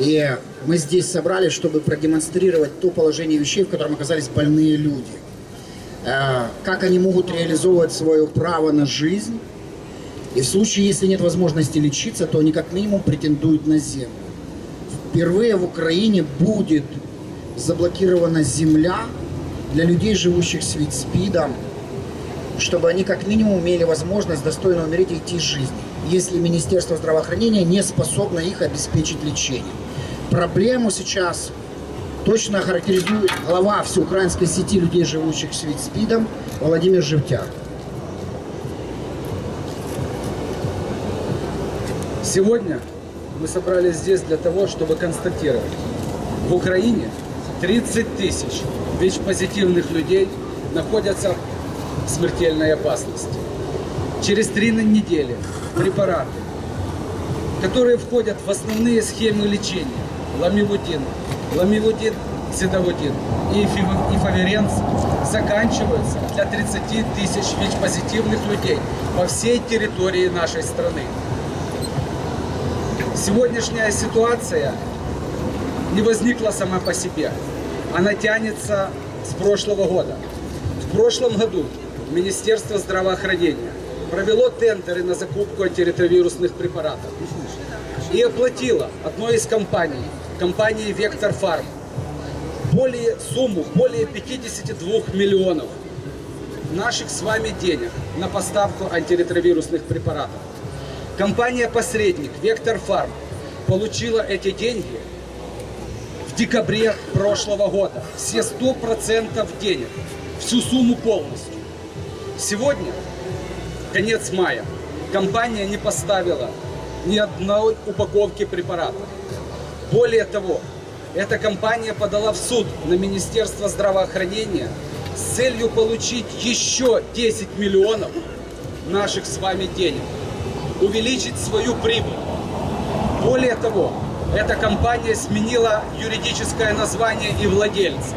И мы здесь собрались, чтобы продемонстрировать то положение вещей, в котором оказались больные люди. Э, Как они могут реализовывать свое право на жизнь. И в случае, если нет возможности лечиться, то они как минимум претендуют на землю. Впервые в Украине будет заблокирована земля для людей, живущих с ВИЧ-СПИДом, чтобы они как минимум имели возможность достойно умереть и идти из жизни, если Министерство здравоохранения не способно их обеспечить лечением. Проблему сейчас точно характеризует глава всеукраинской сети людей, живущих с ВИЧ-СПИДом Владимир Живтяк. Сегодня мы собрались здесь для того, чтобы констатировать. В Украине 30 тысяч ВИЧ-позитивных людей находятся в смертельной опасности. Через три недели препараты, которые входят в основные схемы лечения, ламивудин, ламивудин, седовудин и эфаверенс, заканчиваются для 30 тысяч ВИЧ-позитивных людей по всей территории нашей страны. Сегодняшняя ситуация не возникла сама по себе. Она тянется с прошлого года. В прошлом году Министерство здравоохранения провело тендеры на закупку антиретровирусных препаратов и оплатило одной из компаний, компании Вектор Фарм, более сумму более 52 миллионов наших с вами денег на поставку антиретровирусных препаратов. Компания-посредник Вектор Фарм получила эти деньги в декабре прошлого года. Все 100% денег. Всю сумму полностью. Сегодня, конец мая, компания не поставила ни одной упаковки препаратов. Более того, эта компания подала в суд на Министерство здравоохранения с целью получить еще 10 миллионов наших с вами денег увеличить свою прибыль. Более того, эта компания сменила юридическое название и владельца.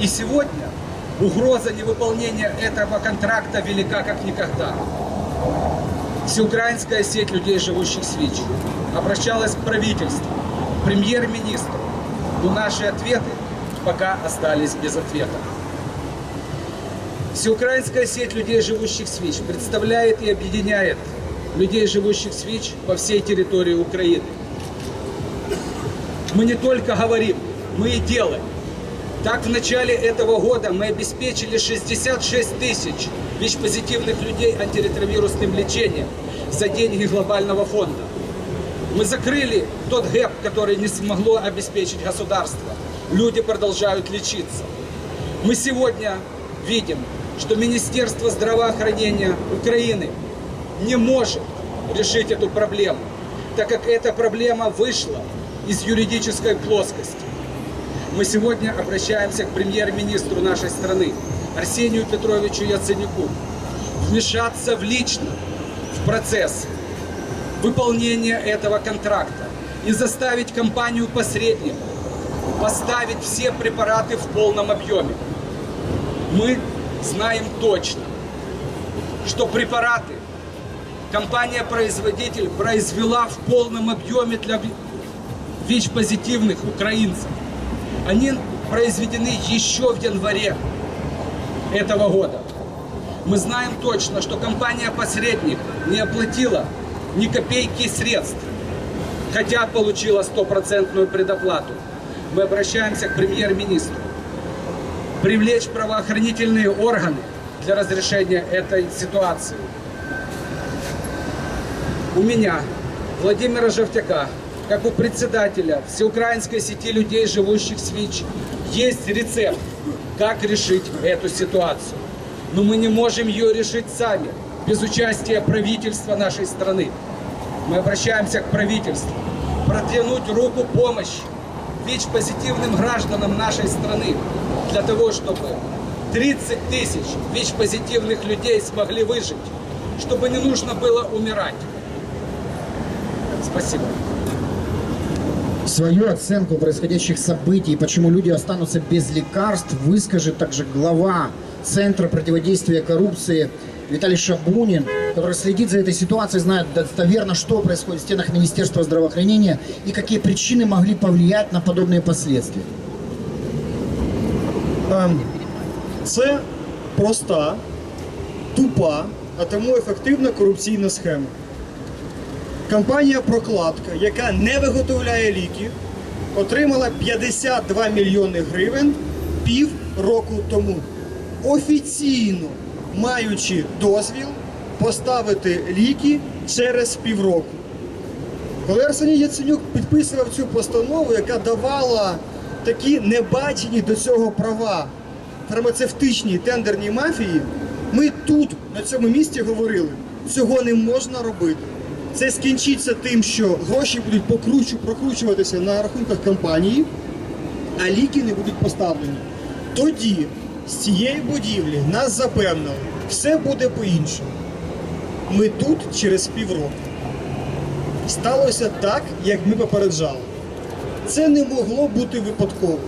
И сегодня угроза невыполнения этого контракта велика как никогда. Всеукраинская сеть людей, живущих с ВИЧ, обращалась к правительству, премьер-министру, но наши ответы пока остались без ответа. Всеукраинская сеть людей, живущих с ВИЧ, представляет и объединяет людей, живущих с ВИЧ по всей территории Украины. Мы не только говорим, мы и делаем. Так, в начале этого года мы обеспечили 66 тысяч ВИЧ-позитивных людей антиретровирусным лечением за деньги глобального фонда. Мы закрыли тот гэп, который не смогло обеспечить государство. Люди продолжают лечиться. Мы сегодня видим, что Министерство здравоохранения Украины не может решить эту проблему, так как эта проблема вышла из юридической плоскости. Мы сегодня обращаемся к премьер-министру нашей страны Арсению Петровичу Яценюку вмешаться в лично в процесс выполнения этого контракта и заставить компанию-посредника поставить все препараты в полном объеме. Мы знаем точно, что препараты компания-производитель произвела в полном объеме для ВИЧ-позитивных украинцев. Они произведены еще в январе этого года. Мы знаем точно, что компания-посредник не оплатила ни копейки средств, хотя получила стопроцентную предоплату. Мы обращаемся к премьер-министру привлечь правоохранительные органы для разрешения этой ситуации. У меня, Владимира Жовтяка, как у председателя Всеукраинской сети людей, живущих с ВИЧ, есть рецепт, как решить эту ситуацию. Но мы не можем ее решить сами, без участия правительства нашей страны. Мы обращаемся к правительству, протянуть руку помощи ВИЧ-позитивным гражданам нашей страны, для того, чтобы 30 тысяч ВИЧ-позитивных людей смогли выжить, чтобы не нужно было умирать. Спасибо. Свою оценку происходящих событий почему люди останутся без лекарств выскажет также глава Центра противодействия коррупции Виталий Шабунин, который следит за этой ситуацией, знает достоверно, что происходит в стенах Министерства здравоохранения и какие причины могли повлиять на подобные последствия. Ем, Це проста, тупа, а тому ефективна корупційна схема. Компанія Прокладка, яка не виготовляє ліки, отримала 52 мільйони гривень пів року тому. Офіційно маючи дозвіл поставити ліки через півроку. Коли Арсеній Яценюк підписував цю постанову, яка давала такі небачені до цього права фармацевтичній тендерній мафії, ми тут, на цьому місці, говорили, цього не можна робити. Це скінчиться тим, що гроші будуть покручу, прокручуватися на рахунках компанії, а ліки не будуть поставлені. Тоді з цієї будівлі нас запевнили, все буде по-іншому. Ми тут через півроку. Сталося так, як ми попереджали. Це не могло бути випадково.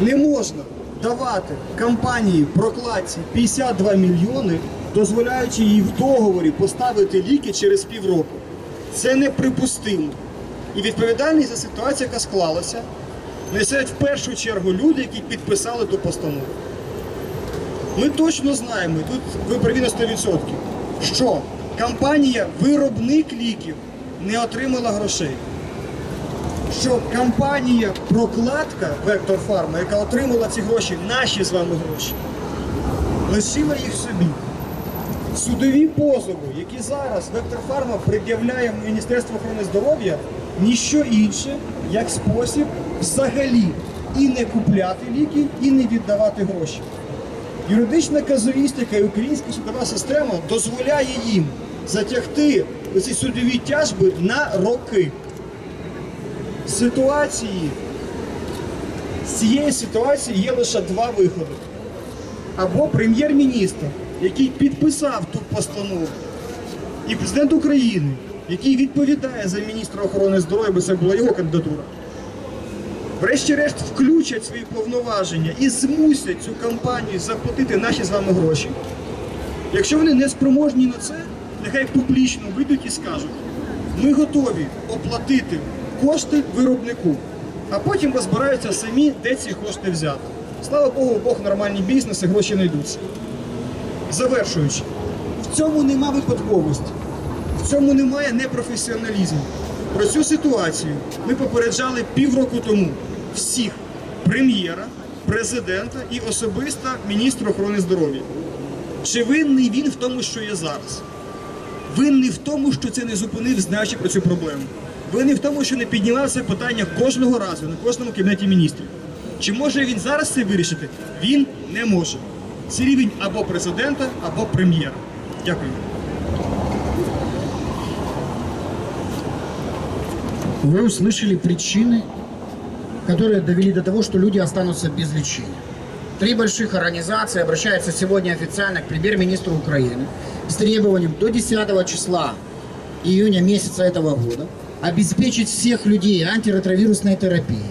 Не можна давати компанії прокладці 52 мільйони, дозволяючи їй в договорі поставити ліки через півроку. Це неприпустимо. І відповідальність за ситуацію, яка склалася, несуть в першу чергу люди, які підписали ту постанову. Ми точно знаємо, тут ви праві на 100%, що компанія виробник ліків не отримала грошей. Що компанія прокладка Вектор Фарма, яка отримала ці гроші, наші з вами гроші, лишила їх собі. Судові позови, які зараз Вектор Фарма пред'являє Міністерству охорони здоров'я, ніщо інше, як спосіб взагалі і не купляти ліки, і не віддавати гроші. Юридична казуїстика і українська судова система дозволяє їм затягти ці судові тяжби на роки. Ситуації з цієї ситуації є лише два виходи. Або прем'єр-міністр, який підписав ту постанову, і президент України, який відповідає за міністра охорони здоров'я, бо це була його кандидатура, врешті-решт включать свої повноваження і змусять цю компанію заплатити наші з вами гроші. Якщо вони не спроможні на це, нехай публічно вийдуть і скажуть, ми готові оплатити кошти виробнику, а потім розбираються самі, де ці кошти взяти. Слава Богу, Бог нормальні бізнеси, гроші знайдуться. Завершуючи, в цьому нема випадковості, в цьому немає непрофесіоналізму. Про цю ситуацію ми попереджали півроку тому всіх прем'єра, президента і особисто міністра охорони здоров'я. Чи винний він в тому, що є зараз? Винний в тому, що це не зупинив, знаючи про цю проблему. Винний в тому, що не піднімав це питання кожного разу на кожному кабінеті міністрів. Чи може він зараз це вирішити? Він не може. Це рівень або президента, або прем'єра. Дякую. Вы услышали причины, Которые довели до того, что люди останутся без лечения. Три больших организации обращаются сегодня официально к премьер-министру Украины с требованием до 10 числа июня месяца этого года обеспечить всех людей антиретровирусной терапией.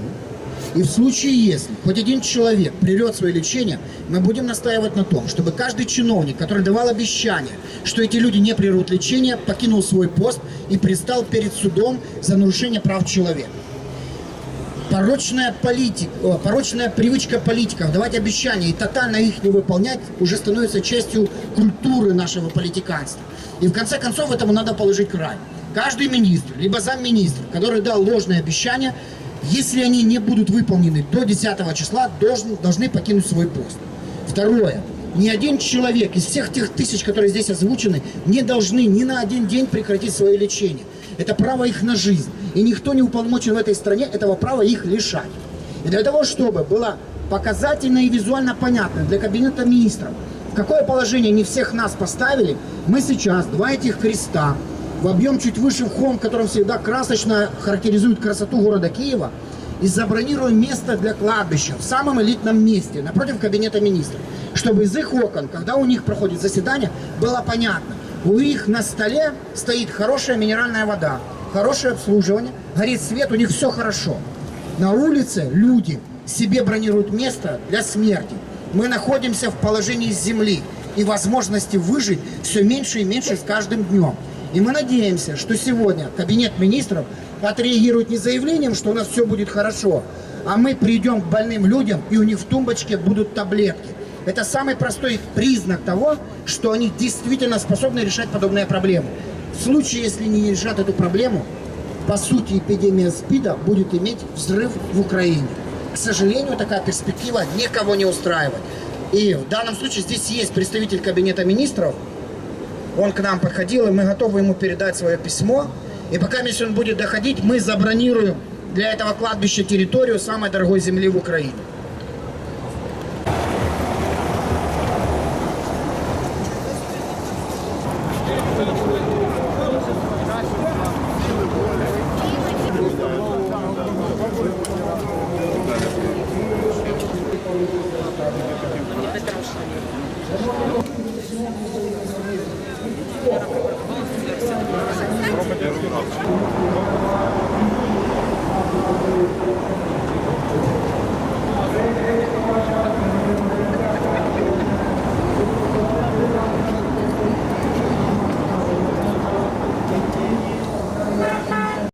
И в случае, если хоть один человек пререт свое лечение, мы будем настаивать на том, чтобы каждый чиновник, который давал обещание, что эти люди не прервут лечение, покинул свой пост и предстал перед судом за нарушение прав человека. Порочная, политика, порочная привычка политиков давать обещания и тотально их не выполнять уже становится частью культуры нашего политиканства. И в конце концов этому надо положить край. Каждый министр, либо замминистра, который дал ложные обещания, если они не будут выполнены до 10 числа, должен, должны покинуть свой пост. Второе. Ни один человек из всех тех тысяч, которые здесь озвучены, не должны ни на один день прекратить свое лечение. Это право их на жизнь. И никто не уполномочен в этой стране этого права их лишать. И для того, чтобы было показательно и визуально понятно для кабинета министров, в какое положение не всех нас поставили, мы сейчас два этих креста в объем чуть выше в хом, которым всегда красочно характеризует красоту города Киева, и забронируем место для кладбища в самом элитном месте, напротив кабинета министров, чтобы из их окон, когда у них проходит заседание, было понятно, у них на столе стоит хорошая минеральная вода, хорошее обслуживание, горит свет, у них все хорошо. На улице люди себе бронируют место для смерти. Мы находимся в положении земли. и возможности выжить все меньше и меньше с каждым днем. И мы надеемся, что сегодня Кабинет министров отреагирует не заявлением, что у нас все будет хорошо, а мы придем к больным людям, и у них в тумбочке будут таблетки. Это самый простой признак того, что они действительно способны решать подобные проблемы. В случае, если не решат эту проблему, по сути, эпидемия СПИДа будет иметь взрыв в Украине. К сожалению, такая перспектива никого не устраивает. И в данном случае здесь есть представитель Кабинета министров. Он к нам подходил, и мы готовы ему передать свое письмо. И пока если он будет доходить, мы забронируем для этого кладбища территорию самой дорогой земли в Украине.